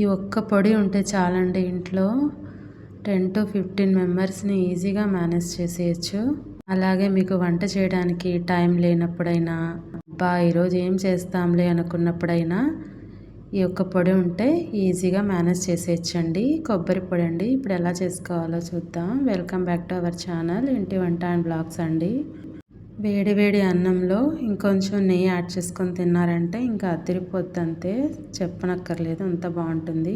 ఈ ఒక్క పొడి ఉంటే చాలండి ఇంట్లో టెన్ టు ఫిఫ్టీన్ మెంబర్స్ని ఈజీగా మేనేజ్ చేసేయచ్చు. అలాగే మీకు వంట చేయడానికి టైం లేనప్పుడైనా బా ఈరోజు ఏం చేస్తాంలే అనుకున్నప్పుడైనా ఈ ఒక్క పొడి ఉంటే ఈజీగా మేనేజ్ చేసేయచ్చండి. కొబ్బరి పొడి అండి. ఇప్పుడు ఎలా చేసుకోవాలో చూద్దాం. Welcome back to our channel Inti Vanta and blogs అండి. వేడి వేడి అన్నంలో ఇంకొంచెం నెయ్యి యాడ్ చేసుకొని తిన్నారంటే ఇంకా అతిరిపోద్దంతే చెప్పనక్కర్లేదు అంత బాగుంటుంది.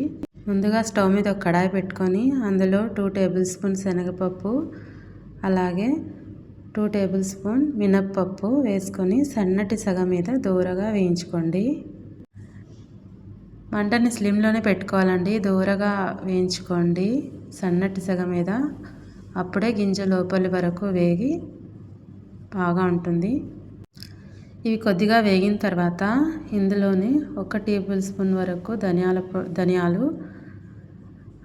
ముందుగా స్టవ్ మీద ఒక కడాయి పెట్టుకొని అందులో టూ టేబుల్ స్పూన్ శనగపప్పు అలాగే టూ టేబుల్ స్పూన్ మినప్పప్పు వేసుకొని సన్నటి సగ మీద దూరగా వేయించుకోండి. మంటని స్లిమ్లోనే పెట్టుకోవాలండి దూరగా వేయించుకోండి. సన్నటి సగ మీద అప్పుడే గింజ లోపలి వరకు వేగి బాగా ఉంటుంది. ఇవి కొద్దిగా వేగిన తర్వాత ఇందులోనే ఒక టేబుల్ స్పూన్ వరకు ధనియాల ధనియాలు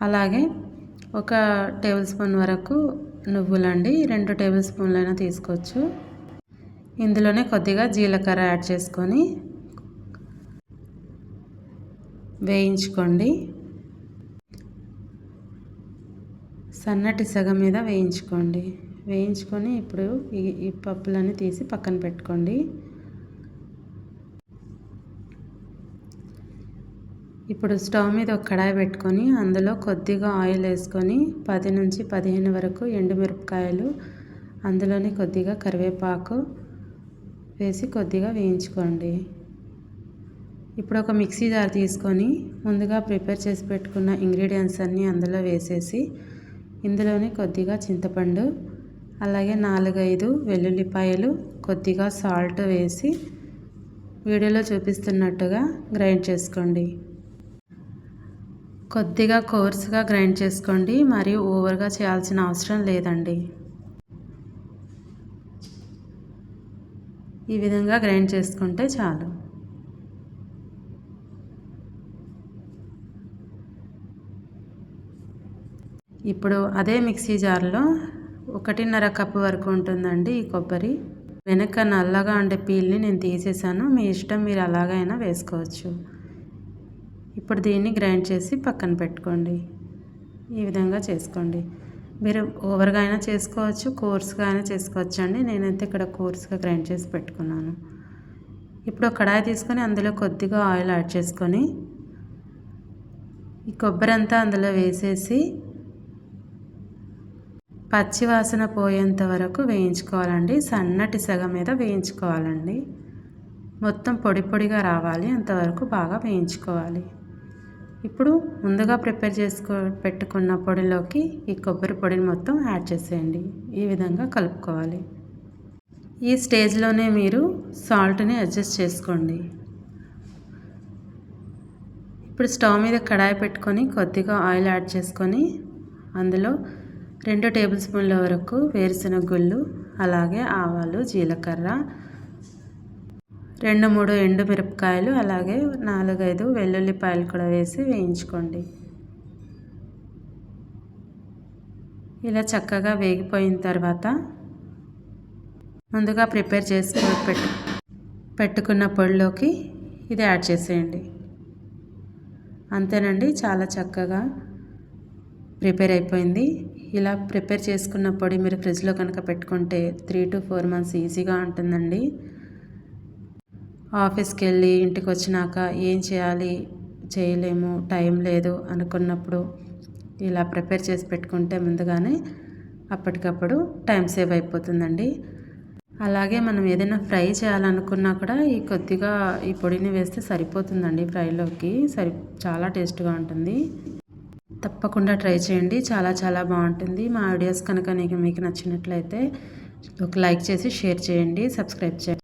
అలాగే ఒక టేబుల్ స్పూన్ వరకు నువ్వులండి రెండు టేబుల్ స్పూన్లైనా తీసుకోవచ్చు. ఇందులోనే కొద్దిగా జీలకర్ర యాడ్ చేసుకొని వేయించుకోండి. సన్నటి సగం మీద వేయించుకోండి. వేయించుకొని ఇప్పుడు ఈ ఈ పప్పులన్నీ తీసి పక్కన పెట్టుకోండి. ఇప్పుడు స్టవ్ మీద ఒక కడాయి పెట్టుకొని అందులో కొద్దిగా ఆయిల్ వేసుకొని పది నుంచి పదిహేను వరకు ఎండుమిరపకాయలు అందులోనే కొద్దిగా కరివేపాకు వేసి కొద్దిగా వేయించుకోండి. ఇప్పుడు ఒక మిక్సీ జార్ తీసుకొని ముందుగా ప్రిపేర్ చేసి పెట్టుకున్న ఇంగ్రీడియంట్స్ అన్నీ అందులో వేసేసి ఇందులోనే కొద్దిగా చింతపండు అలాగే నాలుగైదు వెల్లుల్లిపాయలు కొద్దిగా సాల్ట్ వేసి వీడియోలో చూపిస్తున్నట్టుగా గ్రైండ్ చేసుకోండి. కొద్దిగా కోర్స్గా గ్రైండ్ చేసుకోండి. మరియు ఓవర్గా చేయాల్సిన అవసరం లేదండి. ఈ విధంగా గ్రైండ్ చేసుకుంటే చాలు. ఇప్పుడు అదే మిక్సీ జార్లో ఒకటిన్నర కప్పు వరకు ఉంటుందండి ఈ కొబ్బరి. వెనక నల్లగా ఉండే పీల్ని నేను తీసేసాను. మీ ఇష్టం మీరు అలాగైనా వేసుకోవచ్చు. ఇప్పుడు దీన్ని గ్రైండ్ చేసి పక్కన పెట్టుకోండి. ఈ విధంగా చేసుకోండి. మీరు ఓవర్గా అయినా చేసుకోవచ్చు కోర్స్గా అయినా చేసుకోవచ్చు అండి. నేనైతే ఇక్కడ కోర్స్గా గ్రైండ్ చేసి పెట్టుకున్నాను. ఇప్పుడు కడాయి తీసుకొని అందులో కొద్దిగా ఆయిల్ యాడ్ చేసుకొని ఈ కొబ్బరి అంతా అందులో వేసేసి పచ్చివాసన పోయేంత వరకు వేయించుకోవాలండి. సన్నటి సగం మీద వేయించుకోవాలండి. మొత్తం పొడి పొడిగా రావాలి. అంతవరకు బాగా వేయించుకోవాలి. ఇప్పుడు ముందుగా ప్రిపేర్ చేసుకో పెట్టుకున్న పొడిలోకి ఈ కొబ్బరి పొడిని మొత్తం యాడ్ చేసేయండి. ఈ విధంగా కలుపుకోవాలి. ఈ స్టేజ్లోనే మీరు సాల్ట్ని అడ్జస్ట్ చేసుకోండి. ఇప్పుడు స్టవ్ మీద కడాయి పెట్టుకొని కొద్దిగా ఆయిల్ యాడ్ చేసుకొని అందులో రెండు టేబుల్ స్పూన్ల వరకు వేరుశనగ గుళ్ళు అలాగే ఆవాలు జీలకర్ర రెండు మూడు ఎండు మిరపకాయలు అలాగే నాలుగైదు వెల్లుల్లిపాయలు కూడా వేసి వేయించుకోండి. ఇలా చక్కగా వేగిపోయిన తర్వాత ముందుగా ప్రిపేర్ చేసి పెట్టు పెట్టుకున్న పొడిలోకి ఇది యాడ్ చేసేయండి. అంతేనండి చాలా చక్కగా ప్రిపేర్ అయిపోయింది. ఇలా ప్రిపేర్ చేసుకున్న పొడి మీరు ఫ్రిడ్జ్లో కనుక పెట్టుకుంటే త్రీ టు ఫోర్ మంత్స్ ఈజీగా ఉంటుందండి. ఆఫీస్కి వెళ్ళి ఇంటికి వచ్చినాక ఏం చేయాలి చేయలేము టైం లేదు అనుకున్నప్పుడు ఇలా ప్రిపేర్ చేసి పెట్టుకుంటే ముందుగానే అప్పటికప్పుడు టైం సేవ్ అయిపోతుందండి. అలాగే మనం ఏదైనా ఫ్రై చేయాలనుకున్నా కూడా ఈ కొద్దిగా ఈ పొడిని వేస్తే సరిపోతుందండి ఫ్రైలోకి సరి చాలా టేస్ట్గా ఉంటుంది. తప్పకుండా ట్రై చేయండి. చాలా చాలా బాగుంటుంది. మా వీడియోస్ కనుక మీకు మీకు నచ్చినట్లయితే ఒక లైక్ చేసి షేర్ చేయండి. సబ్స్క్రైబ్ చేయండి.